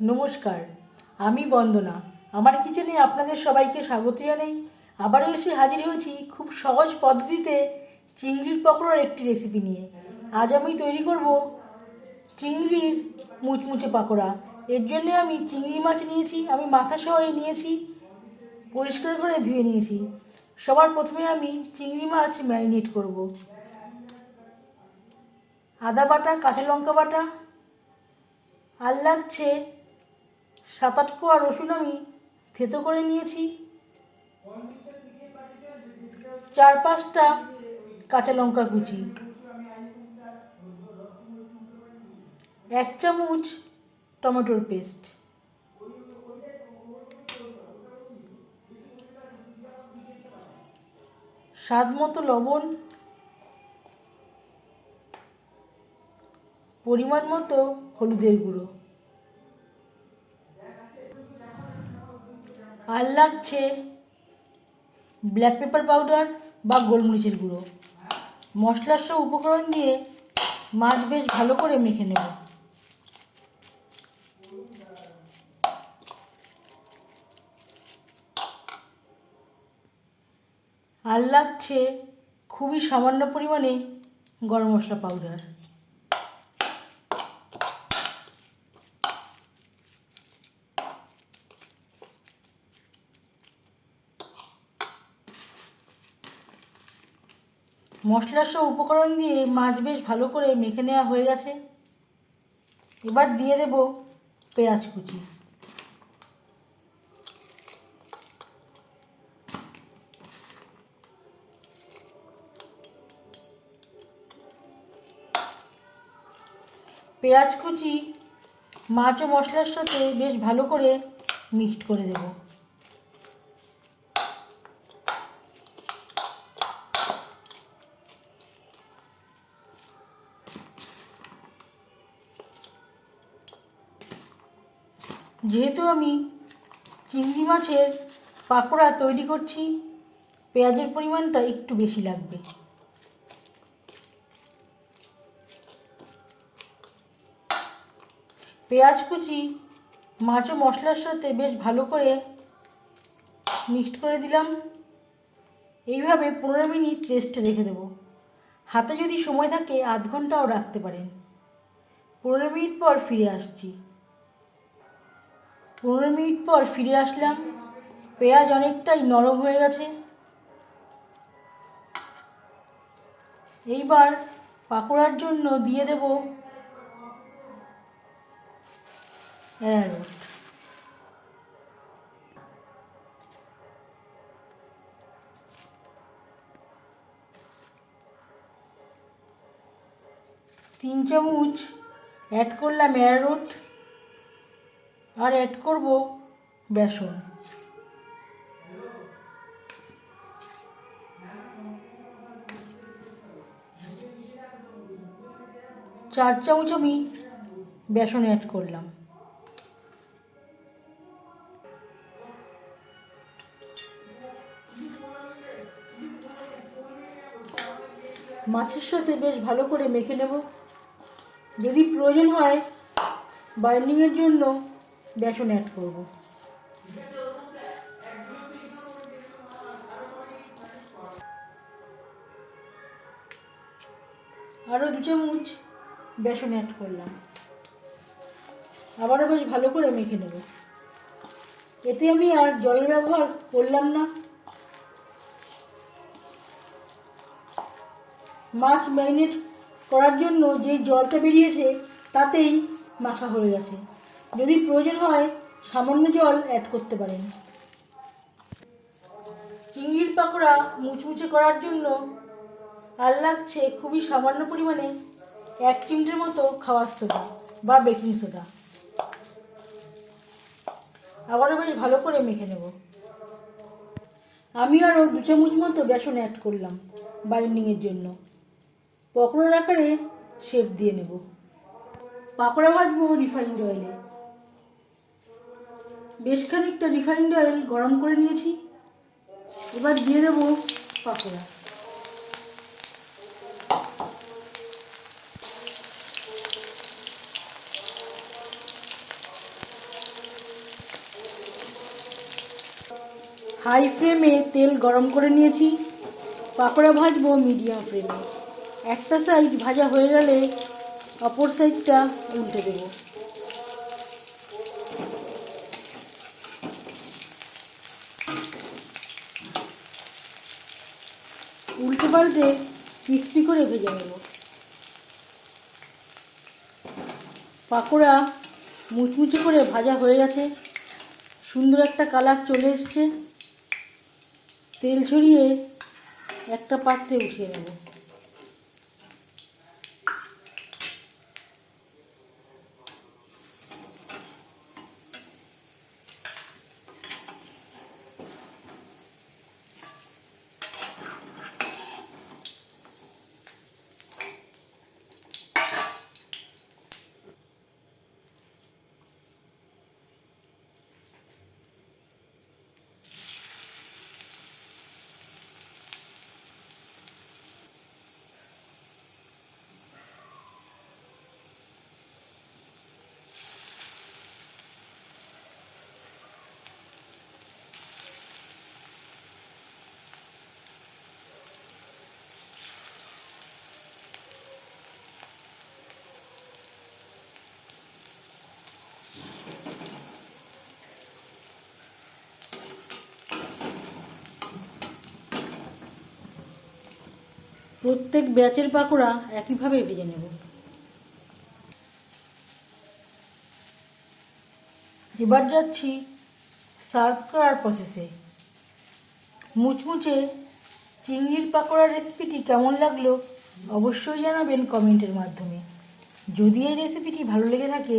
নমস্কার, আমি বন্দনা। আমার কিচেনে আপনাদের সবাইকে স্বাগত জানাই। আবারও এসে হাজির হয়েছি খুব সহজ পদ্ধতিতে চিংড়ির পকোড়ার একটি রেসিপি নিয়ে। আজ আমি তৈরি করব চিংড়ির মুচমুচে পাকোড়া। এর জন্যে আমি চিংড়ি মাছ নিয়েছি, আমি মাথা সহ নিয়েছি, পরিষ্কার করে ধুয়ে নিয়েছি। সবার প্রথমে আমি চিংড়ি মাছ ম্যারিনেট করব। আদা বাটা, কাঁচা লঙ্কা বাটা, আর লাগছে সাত আট কোয়া রসুন আমি থেতো করে নিয়েছি। চার পাঁচটা কাঁচা লঙ্কা কুচি। এক চামচ টমেটোর পেস্ট। স্বাদ মতো লবণ। পরিমাণ মতো হলুদের গুঁড়ো। আর লাগছে ব্ল্যাক পেপার পাউডার বা গোলমরিচের গুঁড়ো। মশলার সব উপকরণ দিয়ে মাছ বেশ ভালো করে মেখে নেব। আর লাগছে খুবই সামান্য পরিমাণে গরম মশলা পাউডার মশলার সব উপকরণ দিয়ে মাছ বেশ ভালো করে মেখে নেওয়া হয়ে গেছে। এবার দিয়ে দেব পেঁয়াজ কুচি। পেঁয়াজ কুচি, মাছ ও মশলার সাথে বেশ ভালো করে মিক্সড করে দেবো। যেহেতু আমি চিংড়ি মাছের পাকোড়া তৈরি করছি, পেঁয়াজের পরিমাণটা একটু বেশি লাগবে। পেঁয়াজ কুচি, মাছ ও মশলার সাথে বেশ ভালো করে মিক্সড করে দিলাম। এইভাবে পনেরো মিনিট রেস্টে রেখে দেবো। হাতে যদি সময় থাকে, আধ ঘন্টাও রাখতে পারেন। পনেরো মিনিট পর ফিরে আসছি। পনেরো মিনিট পর ফিরে আসলাম। পেঁয়াজ অনেকটাই নরম হয়ে গেছে। এইবার পাকোড়ার জন্য দিয়ে দেব অ্যারারুট। তিন চামচ অ্যাড করলাম অ্যারারুট। আর অ্যাড করব বেসন। চার চামচ আমি বেসন অ্যাড করলাম। মাছের সাথে বেশ ভালো করে মেখে নেব। যদি প্রয়োজন হয় বাইন্ডিংয়ের জন্য বেসন অ্যাড করব। আরও দু চামচ বেসন অ্যাড করলাম। আবারও বেশ ভালো করে মেখে নেব। এতে আমি আর জলের ব্যবহার করলাম না। মাছ ম্যারিনেট করার জন্য যেই জলটা বেরিয়েছে, তাতেই মাখা হয়ে গেছে। যদি প্রয়োজন হয়, সামান্য জল অ্যাড করতে পারেন। চিংড়ির পাকোড়া মুচমুচে করার জন্য আর লাগছে খুবই সামান্য পরিমাণে এক চিমটের মতো খাওয়ার সোডা বা বেকিং সোডা আবারও বেশ ভালো করে মেখে নেব। আমি আরও দু চামচ মতো বেসন অ্যাড করলাম বাইন্ডিংয়ের জন্য। পকোড়ার আকারে শেপ দিয়ে নেব। পাকোড়া ভাজবো রিফাইন্ড অয়েলে বেশ খানিকটা রিফাইন্ড অয়েল গরম করে নিয়েছি। এবার দিয়ে দেবো পাকোড়া হাই ফ্লেমে তেল গরম করে নিয়েছি। পাকোড়া ভাজবো মিডিয়াম ফ্লেমে একটা সাইজ ভাজা হয়ে গেলে অপর সাইজটা উল্টে দেবো। উল্টে পাল্টে করে ভেজে নেব। পাকোড়া মুচমুচে করে ভাজা হয়ে গেছে। সুন্দর একটা কালার চলে এসছে। তেল ছড়িয়ে একটা পাত্রে উঠিয়ে নেব। প্রত্যেক ব্যাচের পাকোড়া একইভাবে ভেজে নেব। এবার যাচ্ছি সার্ভ করার প্রসেসে মুচমুচে চিংড়ির পাকোড়ার রেসিপিটি কেমন লাগল অবশ্যই জানাবেন কমেন্টের মাধ্যমে। যদি এই রেসিপিটি ভালো লেগে থাকে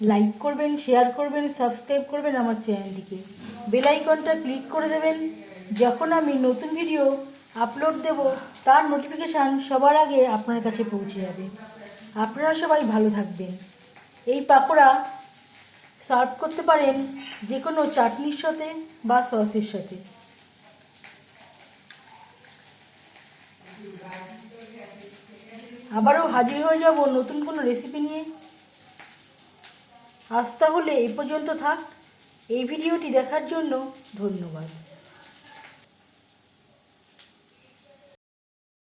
লাইক করবেন শেয়ার করবেন সাবস্ক্রাইব করবেন আমার চ্যানেলটিকে বেলাইকনটা ক্লিক করে দেবেন। যখন আমি নতুন ভিডিও আপলোড দেব, তার নোটিফিকেশান সবার আগে আপনার কাছে পৌঁছে যাবে। আপনারা সবাই ভালো থাকবেন। এই পাকোড়া সার্ভ করতে পারেন যে কোনো চাটনির সাথে বা সসের সাথে। আবারও হাজির হয়ে যাব নতুন কোনো রেসিপি নিয়ে। আজ তাহলে এই পর্যন্ত থাক। এই ভিডিওটি দেখার জন্য ধন্যবাদ।